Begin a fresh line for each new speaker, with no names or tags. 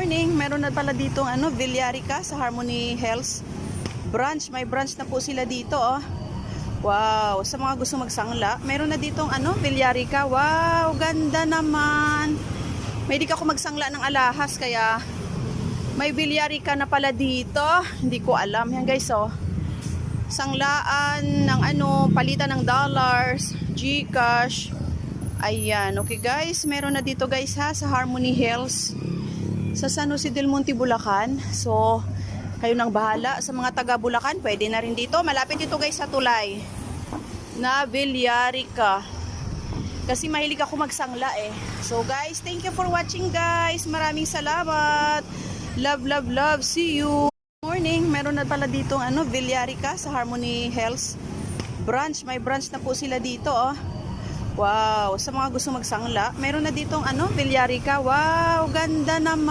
morning. Meron na pala dito ano, Villarica sa Harmony Health branch. May branch na po sila dito, oh. Wow, sa mga gusto magsangla, meron na ditong ano, Villarica. Wow, ganda naman. May di ako magsangla ng alahas kaya may Villarica na pala dito. Hindi ko alam. Yan guys, oh. Sanglaan ng ano, palitan ng dollars, Gcash. Ayan, okay guys, meron na dito guys ha sa Harmony Hills sa San Jose del Monte, Bulacan. So, kayo nang bahala sa mga taga Bulacan, pwede na rin dito. Malapit dito guys sa Tulay na Villarica. Kasi mahilig ako magsangla eh. So guys, thank you for watching guys. Maraming salamat. Love, love, love. See you. Morning. Meron na pala dito ano, Villarica sa Harmony Health branch. May branch na po sila dito oh. Wow, sa mga gusto magsangla, meron na ditong ano, Villarica. Wow, ganda naman.